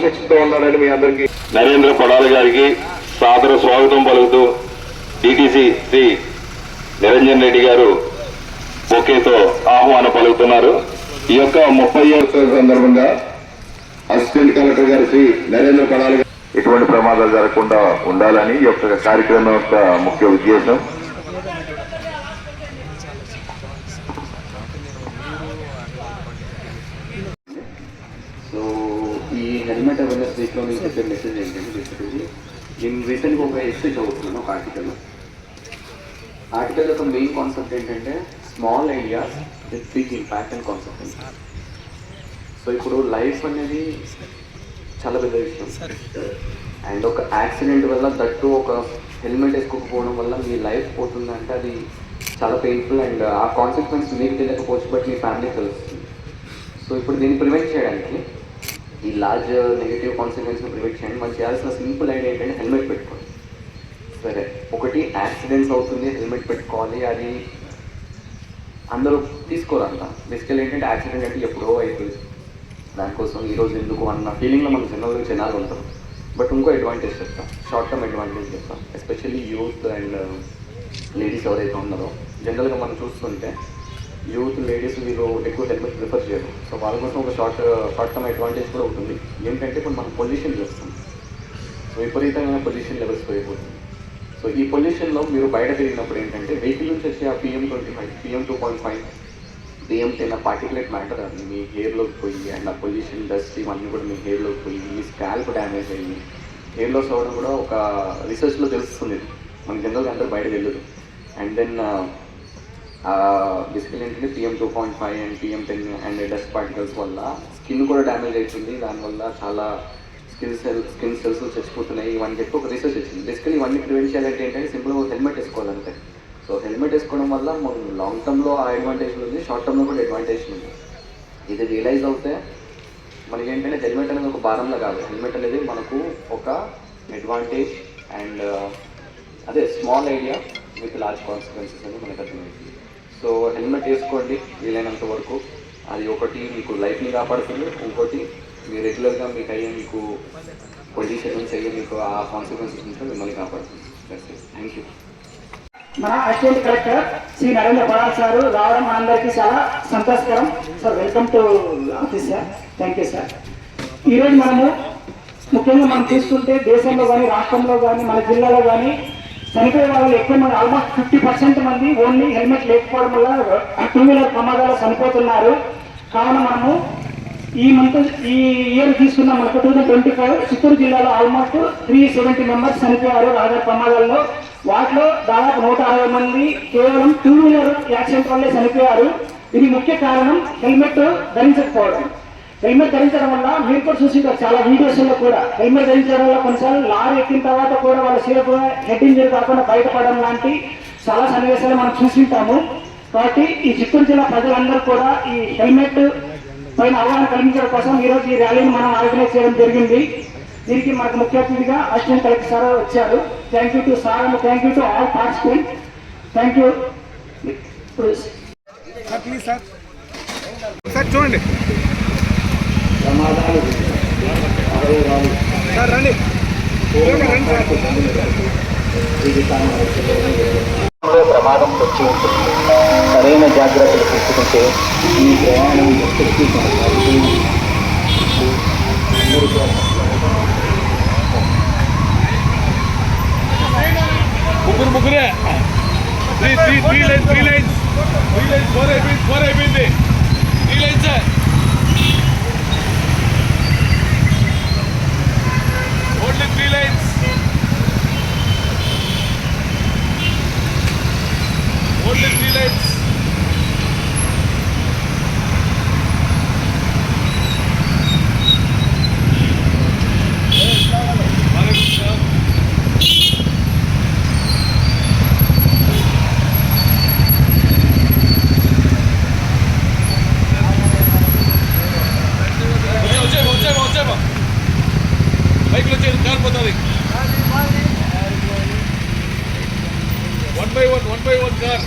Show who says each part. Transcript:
Speaker 1: క్రమశిక్షణతో ఉన్నాడని మీ అందరికీ నరేంద్ర పడాలి గారికి సాదర స్వాగతం పలుకుతూ డిటిసి శ్రీ నిరంజన్ రెడ్డి గారు బొకేతో ఆహ్వానం పలుకుతున్నారు. ఈ యొక్క ముప్పై సందర్భంగా అసిస్టెంట్ కలెక్టర్ గారు శ్రీ నరేంద్ర పడాలి గారు ఎటువంటి ప్రమాదాలు జరగకుండా ఉండాలని ఈ యొక్క కార్యక్రమం యొక్క ముఖ్య ఉద్దేశం
Speaker 2: సో ఈ హెల్మెట్ అవేర్నెస్ వీక్లో నేను చెప్పే మెసేజ్ ఏంటంటే బేసికలీ నేను రీసెంట్గా ఒక ఎస్సే చదువుతున్నాను ఒక ఆర్టికల్ ఆర్టికల్ యొక్క మెయిన్ కాన్సెప్ట్ ఏంటంటే small ideas with big impact and concept so ఇప్పుడు లైఫ్ అనేది చాలా పెద్ద విషయం. అండ్ ఒక యాక్సిడెంట్ వల్ల దట్టు ఒక హెల్మెట్ వేసుకోకపోవడం వల్ల మీ లైఫ్ పోతుందంటే అది చాలా పెయిన్ఫుల్ అండ్ ఆ కాన్సిక్వెన్స్ మీకు తెలియకపోవచ్చు బట్ మీ ఫ్యామిలీ తెలుస్తుంది. సో ఇప్పుడు దీన్ని ప్రివెంట్ చేయడానికి ఈ లార్జ్ నెగిటివ్ కాన్సిక్వెన్స్ ప్రివెంట్ చేయండి. మనం చేయాల్సిన సింపుల్ ఐడియా ఏంటంటే హెల్మెట్ పెట్టుకోండి. సరే ఒకటి యాక్సిడెంట్స్ అవుతుంది హెల్మెట్ పెట్టుకోవాలి అది అందరూ తీసుకోరంట బేసికల్ ఏంటంటే యాక్సిడెంట్ అంటే ఎప్పుడో అయిపోయింది. దానికోసం ఈరోజు ఎందుకు అన్న ఫీలింగ్లో మనం జనరల్గా జనాలు ఉంటాం. బట్ ఇంకో అడ్వాంటేజ్ చెప్తాం. షార్ట్ టర్మ్ అడ్వాంటేజ్ చెప్తాం. ఎస్పెషల్లీ యూత్ అండ్ లేడీస్ ఎవరైతే ఉన్నారో జనరల్గా మనం చూస్తుంటే యూత్ లేడీస్ వీళ్ళు ఎక్కువ హెల్మెట్ ప్రిఫర్ చేయరు. సో వాళ్ళ కోసం ఒక షార్ట్ షార్ట్ టర్మ్ అడ్వాంటేజ్ కూడా ఉంటుంది. ఏంటంటే ఇప్పుడు మనం పొల్యూషన్ చేస్తాం సో విపరీతమైన పొల్యూషన్ లెవెల్స్ పెరిగిపోతుంది సో ఈ పొల్యూషన్లో మీరు బయట తిరిగినప్పుడు ఏంటంటే వెహికల్ నుంచి వచ్చే ఆ PM twenty five PM two point five PM ten ఆ పార్టికులేట్ మ్యాటర్ అది మీ హెయిర్లోకి పోయి అండ్ ఆ పొల్యూషన్ డస్ట్ ఇవన్నీ కూడా మీ హెయిర్లోకి పోయి మీ స్కాల్ప్ డ్యామేజ్ అయ్యి హెయిర్ లాస్ అవ్వడం కూడా ఒక రీసెర్చ్లో తెలుస్తుంది. మనకి జనరల్గా అందరూ బయట తెలియదు అండ్ దెన్ బేసికల్ ఏంటంటే PM two point five and PM ten and dust particles వల్ల స్కిన్ కూడా డ్యామేజ్ అవుతుంది. దానివల్ల చాలా స్కిన్ సెల్ స్కిన్ సెల్స్ చచ్చిపోతున్నాయి. ఇవన్నీ చెప్పి ఒక రీసెర్చ్ వచ్చింది. బేసికలీ ఇవన్నీ ప్రివెంట్ చేయాలంటే ఏంటంటే సింపుల్గా హెల్మెట్ వేసుకోవాలంటే సో హెల్మెట్ వేసుకోవడం వల్ల మనం లాంగ్ టర్మ్లో ఆ అడ్వాంటేజ్ ఉంది. షార్ట్ టర్మ్లో కూడా అడ్వాంటేజ్ ఉంది. ఇది రియలైజ్ అవుతే మనకి ఏంటంటే హెల్మెట్ అనేది ఒక భారంలో కాదు. హెల్మెట్ అనేది మనకు ఒక అడ్వాంటేజ్ అండ్ uh, అదే small idea with large consequences అని మనకు అర్థమైంది సో హెల్మెట్ వేసుకోండి వీలైనంత వరకు. అది ఒకటి మీకు లైఫ్ని కాపాడుతుంది. ఇంకోటి మీరు రెగ్యులర్గా మీకు అయ్యే మీకు పొల్యూషన్స్ అయ్యే మీకు ఆ కాన్సిక్వెన్సెస్ ఉంటే మిమ్మల్ని కాపాడుతుంది. థ్యాంక్ యూ
Speaker 3: మన assistant collector Shri Narendra Padal sir రావడం మనందరికీ చాలా సంతోషకరం. Sir welcome to office sir thank you sir ఈరోజు మనము ముఖ్యంగా మనం తీసుకుంటే దేశంలో కానీ రాష్ట్రంలో కానీ మన జిల్లాలో కానీ చనిపోయే వాళ్ళు ఎక్కువ మంది ఆల్మోస్ట్ ఫిఫ్టీ పర్సెంట్ మంది ఓన్లీ హెల్మెట్ లేకపోవడం వల్ల టూ వీలర్ ప్రమాదాలు చనిపోతున్నారు. కావున మనము ఈ మంత్ ఈ ఇయర్ తీసుకున్న మనకు two thousand twenty five Chittoor జిల్లాలో ఆల్మోస్ట్ త్రీ సెవెంటీ మెంబర్స్ చనిపోయారు రహదారి ప్రమాదాల్లో. వాటిలో దాదాపు నూట అరవై మంది కేవలం టూ వీలర్ యాక్సిడెంట్ వల్లే చనిపోయారు. ఇది ముఖ్య కారణం హెల్మెట్ ధరించకపోవడం. హెల్మెట్ ధరించడం వల్ల మీరు కూడా చూసింటారు చాలా వీడియోస్లో కూడా. హెల్మెట్ ధరించడం వల్ల కొన్నిసార్లు లారీ ఎక్కిన తర్వాత కూడా వాళ్ళ సేపు హెడ్ ఇంజరీ కాకుండా బయటపడడం లాంటి చాలా సన్నివేశాలు మనం చూసి ఉంటాము కాబట్టి ఈ చిత్తూరు జిల్లా ప్రజలందరూ కూడా ఈ హెల్మెట్ పైన అవగాహన కలిగించడం కోసం ఈ రోజు ఈ ర్యాలీని మనం ఆర్గనైజ్ చేయడం జరిగింది. దీనికి మనకు ముఖ్య అతిథిగా అసిస్టెంట్ కలెక్టర్ సార్ వచ్చారు. Thank you to sir and thank you to all participant thank you
Speaker 4: sir చూడండి.
Speaker 3: ప్రమాదాలు అవయవాలు ప్రమాదం వచ్చి ఉంటుంది. సరైన జాగ్రత్తలు తీసుకుంటే ఈ ప్రయాణం ఎప్పటికీ
Speaker 4: ముగ్గురు ముగ్గురే. Three three three lines three lines three lines four అయిపోయింది ఫోర్ అయిపోయింది. Three lines sir only three lines only three lines వచ్చేమా వచ్చేమా వచ్చేమా బైక్లో వచ్చేది కార్ పోతుంది one by one one by one car